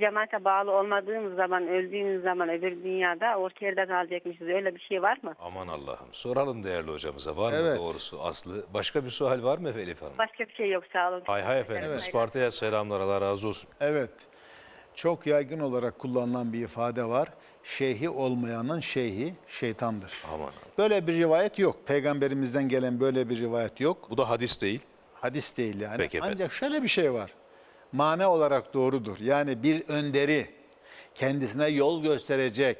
cemaate bağlı olmadığımız zaman, öldüğümüz zaman öbür dünyada orta yerde kalacakmışız. Öyle bir şey var mı? Aman Allah'ım. Soralım değerli hocamıza. Var mı Evet. doğrusu aslı? Başka bir sual var mı Elif Hanım? Başka bir şey yok sağ olun. Hay hay efendim. Isparta'ya selamlar. Allah razı olsun. Evet. Çok yaygın olarak kullanılan bir ifade var. Şeyhi olmayanın şeyhi şeytandır. Aman. Böyle bir rivayet yok. Peygamberimizden gelen böyle bir rivayet yok. Bu da hadis değil. Hadis değil yani. Peki efendim. Ancak şöyle bir şey var. Mana olarak doğrudur. Yani bir önderi kendisine yol gösterecek,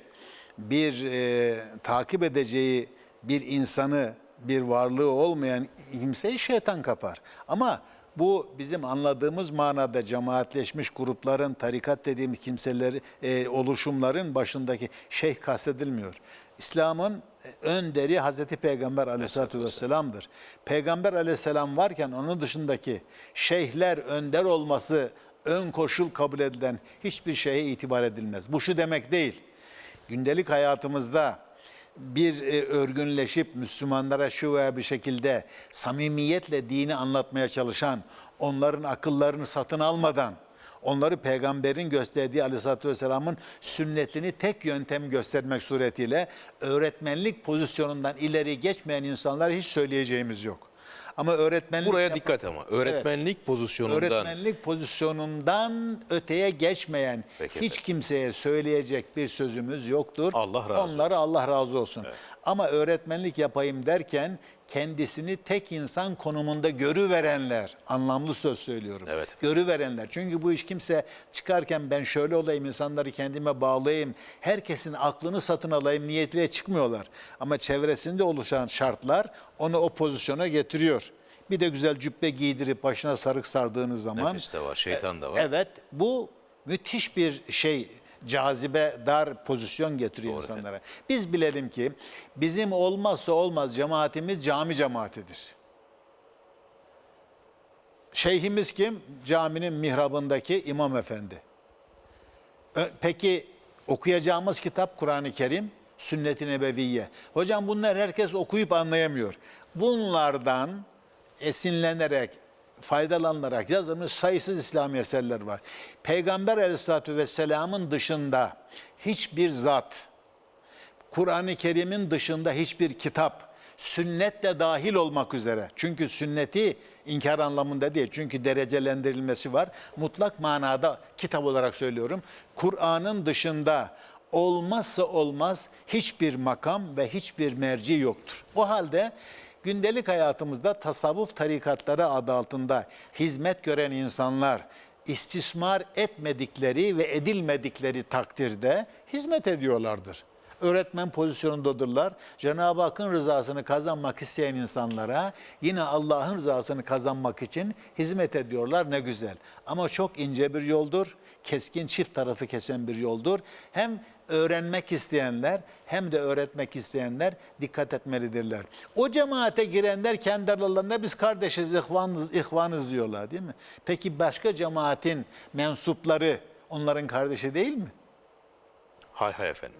bir e, takip edeceği bir insanı, bir varlığı olmayan kimseyi şeytan kapar. Ama bu bizim anladığımız manada cemaatleşmiş grupların, tarikat dediğimiz kimseleri, e, oluşumların başındaki şeyh kastedilmiyor. İslam'ın önderi Hazreti Peygamber aleyhissalatü vesselam'dır. Peygamber aleyhisselam varken onun dışındaki şeyhler önder olması ön koşul kabul edilen hiçbir şeye itibar edilmez. Bu şu demek değil. Gündelik hayatımızda bir e, örgünleşip Müslümanlara şu veya bir şekilde samimiyetle dini anlatmaya çalışan, onların akıllarını satın almadan, onları peygamberin gösterdiği aleyhissalatü vesselamın sünnetini tek yöntem göstermek suretiyle öğretmenlik pozisyonundan ileri geçmeyen insanlara hiç söyleyeceğimiz yok. Ama öğretmenlik Buraya yap- dikkat ama. Öğretmenlik pozisyonundan. öğretmenlik pozisyonundan öteye geçmeyen Peki hiç kimseye söyleyecek bir sözümüz yoktur. Allah razı olsun. Onlara Allah razı olsun. Ama öğretmenlik yapayım derken kendisini tek insan konumunda görüverenler, anlamlı söz söylüyorum. Evet. Görüverenler. Çünkü bu iş kimse çıkarken ben şöyle olayım, insanları kendime bağlayayım, herkesin aklını satın alayım niyetiyle çıkmıyorlar. Ama çevresinde oluşan şartlar onu o pozisyona getiriyor. Bir de güzel cübbe giydirip başına sarık sardığınız zaman Nefis de var, şeytan da var. Evet, bu müthiş bir şey, cazibe dar pozisyon getiriyor Doğru insanlara. Biz bilelim ki bizim olmazsa olmaz cemaatimiz cami cemaatidir. Şeyhimiz kim? Caminin mihrabındaki imam efendi. Peki okuyacağımız kitap Kur'an-ı Kerim, Sünnet-i Nebeviye. Hocam bunlar herkes okuyup anlayamıyor. Bunlardan esinlenerek, faydalanarak yazılmış sayısız İslami eserler var. Peygamber aleyhissalatü vesselamın dışında hiçbir zat, Kur'an-ı Kerim'in dışında hiçbir kitap, sünnet de dahil olmak üzere. Çünkü sünneti inkar anlamında değil. Çünkü derecelendirilmesi var. Mutlak manada kitap olarak söylüyorum. Kur'an'ın dışında olmazsa olmaz hiçbir makam ve hiçbir merci yoktur. O halde gündelik hayatımızda tasavvuf tarikatları adı altında hizmet gören insanlar istismar etmedikleri ve edilmedikleri takdirde hizmet ediyorlardır öğretmen pozisyonundadırlar. Cenab-ı Hakk'ın rızasını kazanmak isteyen insanlara yine Allah'ın rızasını kazanmak için hizmet ediyorlar ne güzel. Ama çok ince bir yoldur. Keskin çift tarafı kesen bir yoldur. Hem öğrenmek isteyenler hem de öğretmek isteyenler dikkat etmelidirler. O cemaate girenler kendi aralarında biz kardeşiz, ihvanız, ihvanız diyorlar değil mi? Peki başka cemaatin mensupları onların kardeşi değil mi? Hay hay efendim.